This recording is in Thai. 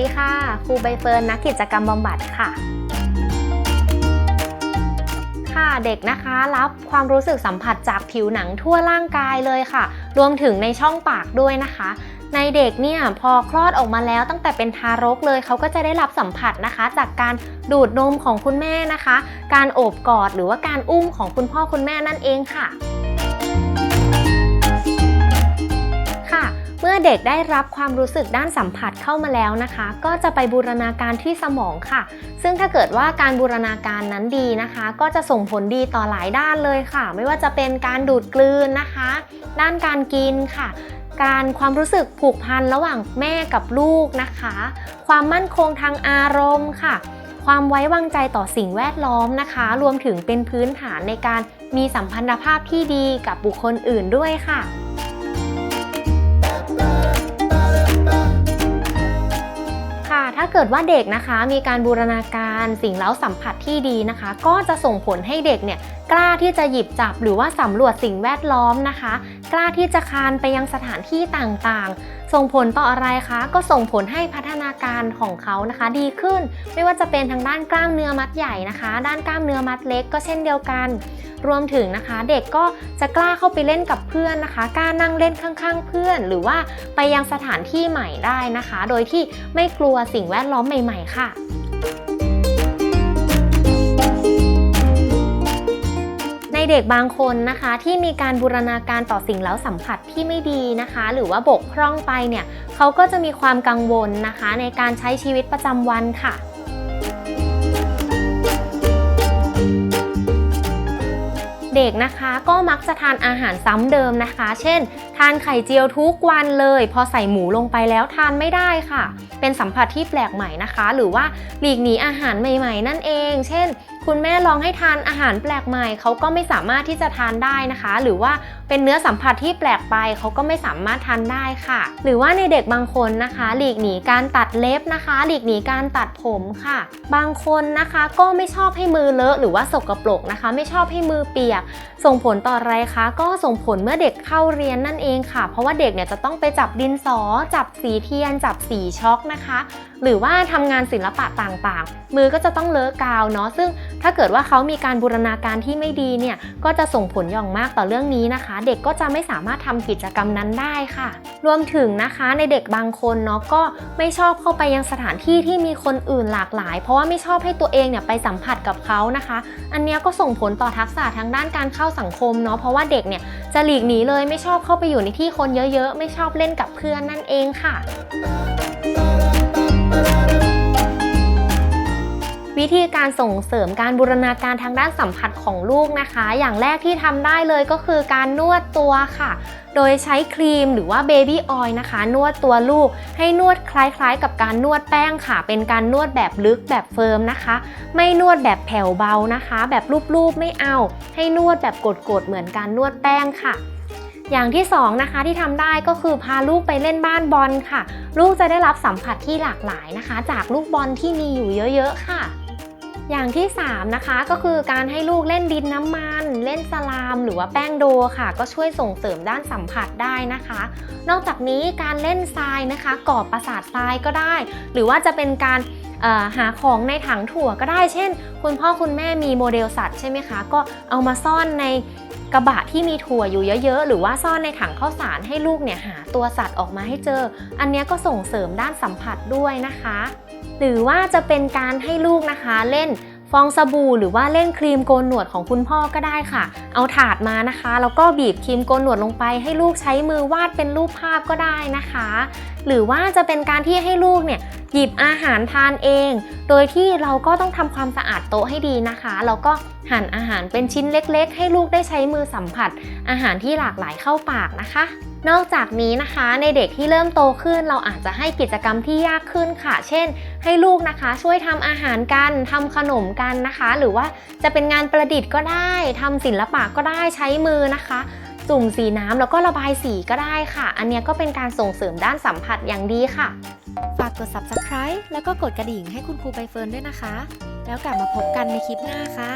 ดีค่ะ ครูใบเฟิร์นนักกิจกรรมบำบัดค่ะ ค่ะเด็กนะคะรับความรู้สึกสัมผัสจากผิวหนังทั่วร่างกายเลยค่ะ รวมถึงในช่องปากด้วยนะคะ ในเด็กเนี่ยพอคลอดออกมาแล้วตั้งแต่เป็นทารกเลยเขาก็จะได้รับสัมผัสนะคะ จากการดูดนมของคุณแม่นะคะ การโอบกอดหรือว่าการอุ้มของคุณพ่อคุณแม่นั่นเองค่ะค่ะ อเด็กได้รับความรู้สึกด้านสัมผัสเข้ามาแล้วนะคะ ก็จะไปบูรณาการที่สมองค่ะ ซึ่งถ้าเกิดว่าการบูรณาการนั้นดีนะคะ ก็จะส่งผลดีต่อหลายด้านเลยค่ะ ไม่ว่าจะเป็นการดูดกลืนนะคะ ด้านการกินค่ะ การความรู้สึกผูกพันระหว่างแม่กับลูกนะคะ ความมั่นคงทางอารมณ์ค่ะความไว้วางใจต่อสิ่งแวดล้อมนะคะ รวมถึงเป็นพื้นฐานในการมีสัมพันธภาพที่ดีกับบุคคลอื่นด้วยค่ะ ถ้าเกิดว่าเด็กนะคะมีการบูรณาการสิ่งเล้าสัมผัสที่ดีนะคะ ก็จะส่งผลให้เด็กเนี่ยกล้าที่จะหยิบจับหรือว่าสำรวจสิ่งแวดล้อมนะคะ กล้าที่จะคานไปยังสถานที่ต่างๆ ส่งผลต่ออะไรคะ ก็ส่งผลให้พัฒนาการของเขานะคะ ดีขึ้น ไม่ว่าจะเป็นทางด้านกล้ามเนื้อมัดใหญ่นะคะ ด้านกล้ามเนื้อมัดเล็กก็เช่นเดียวกัน รวมถึงนะคะ เด็กก็จะกล้าเข้าไปเล่นกับเพื่อนนะคะ กล้านั่งเล่นข้าง ๆ เพื่อน หรือว่าไปยังสถานที่ใหม่ได้นะคะ โดยที่ไม่กลัวสิ่งแวดล้อมใหม่ ๆ ค่ะ เด็กบางคนนะคะที่มีการบูรณาการต่อสิ่งเล้าสัมผัสที่ไม่ดีนะคะ หรือว่าบกพร่องไปเนี่ยเขาก็จะมีความกังวลนะคะ ในการใช้ชีวิตประจำวันค่ะเด็กนะคะก็มักจะทานอาหารซ้ำเดิมนะคะ เช่น ทานไข่เจียวทุกวันเลย พอใส่หมูลงไปแล้วทานไม่ได้ค่ะ เป็นสัมผัสที่แปลกใหม่นะคะ หรือว่าหลีกหนีอาหารใหม่ ๆ นั่นเอง เช่น คุณแม่ลองให้ทานอาหารแปลกใหม่เขาก็ไม่สามารถที่จะทานได้นะคะ หรือว่าเป็นเนื้อสัมผัสที่แปลกไปเขาก็ไม่สามารถทานได้ค่ะ หรือว่าในเด็กบางคนนะคะ หลีกหนีการตัดเล็บนะคะ หลีกหนีการตัดผมค่ะ บางคนนะคะก็ไม่ชอบให้มือเลอะหรือว่าสกปรกนะคะ ไม่ชอบให้มือเปียก ส่งผลต่ออะไรคะ ก็ส่งผลเมื่อเด็กเข้าเรียนนั่นเองค่ะ เพราะว่าเด็กเนี่ยจะต้องไปจับดินสอ จับสีเทียน จับสีช็อกนะคะ หรือว่าทำงานศิลปะต่างๆ มือก็จะต้องเลอะกาวเนาะซึ่งถ้าเกิดว่าเขามีการบูรณาการที่ไม่ดีเนี่ยก็จะส่งผลอย่างมากต่อเรื่องนี้นะคะ เด็กก็จะไม่สามารถทำกิจกรรมนั้นได้ค่ะ รวมถึงนะคะในเด็กบางคนเนาะก็ไม่ชอบเข้าไปยังสถานที่ที่มีคนอื่นหลากหลาย เพราะว่าไม่ชอบให้ตัวเองเนี่ยไปสัมผัสกับเขานะคะ อันนี้ก็ส่งผลต่อทักษะทางด้านการเข้าสังคมเนาะเพราะว่าเด็กเนี่ยจะหลีกหนีเลยไม่ชอบเข้าไปอยู่ในที่คนเยอะๆ ไม่ชอบเล่นกับเพื่อนนั่นเองค่ะ วิธีการส่งเสริมการบูรณาการทางด้านสัมผัสของลูกนะคะ อย่างแรกที่ทำได้เลยก็คือการนวดตัวค่ะ โดยใช้ครีมหรือว่าเบบี้ออยล์นะคะ นวดตัวลูก ให้นวดคล้ายๆ กับการนวดแป้งค่ะ เป็นการนวดแบบลึกแบบเฟิร์มนะคะ ไม่นวดแบบแผ่วเบานะคะ แบบรูปๆไม่เอา ให้นวดแบบกดๆเหมือนการนวดแป้งค่ะอย่างที่สองนะคะที่ทำได้ก็คือพาลูกไปเล่นบ้านบอลค่ะ ลูกจะได้รับสัมผัสที่หลากหลายนะคะ จากลูกบอลที่มีอยู่เยอะ ๆ ค่ะ อย่างที่ 3 นะคะก็คือการให้ลูกเล่นดินน้ำมัน เล่นสลาม หรือว่าแป้งโดค่ะ ก็ช่วยส่งเสริมด้านสัมผัสได้นะคะ นอกจากนี้การเล่นทรายนะคะก่อประสาททรายก็ได้ หรือว่าจะเป็นการหาของในถังถั่วก็ได้ เช่น คุณพ่อคุณแม่มีโมเดลสัตว์ใช่ไหมคะ ก็เอามาซ่อนใน กระบะที่มีถั่วอยู่เยอะๆ หรือว่าซ่อนในถังข้าวสารให้ลูกเนี่ยหาตัวสัตว์ออกมาให้เจอ อันนี้ก็ส่งเสริมด้านสัมผัสด้วยนะคะ หรือว่าจะเป็นการให้ลูกนะคะเล่น ฟองสบู่หรือว่าเล่นครีมโกนหนวดของคุณพ่อก็ได้ค่ะ เอาถาดมานะคะ แล้วก็บีบครีมโกนหนวดลงไป ให้ลูกใช้มือวาดเป็นรูปภาพก็ได้นะคะ หรือว่าจะเป็นการที่ให้ลูกเนี่ยหยิบอาหารทานเอง โดยที่เราก็ต้องทำความสะอาดโต๊ะให้ดีนะคะ แล้วก็หั่นอาหารเป็นชิ้นเล็กๆ ให้ลูกได้ใช้มือสัมผัส อาหารที่หลากหลายเข้าปากนะคะ นอกจากนี้นะคะในเด็กที่เริ่มโตขึ้น เราอาจจะให้กิจกรรมที่ยากขึ้นค่ะ เช่น ให้ลูกนะคะ ช่วยทำอาหารกันทำขนมกันนะคะ หรือว่าจะเป็นงานประดิษฐ์ก็ได้ทำศิลปะก็ได้ใช้มือนะคะ จุ่มสีน้ำแล้วก็ระบายสีก็ได้ค่ะ อันนี้ก็เป็นการส่งเสริมด้านสัมผัสอย่างดีค่ะ ฝากกด subscribe แล้วก็กดกระดิ่งให้คุณครูใบเฟิร์นด้วยนะคะ แล้วกลับมาพบกันในคลิปหน้าค่ะ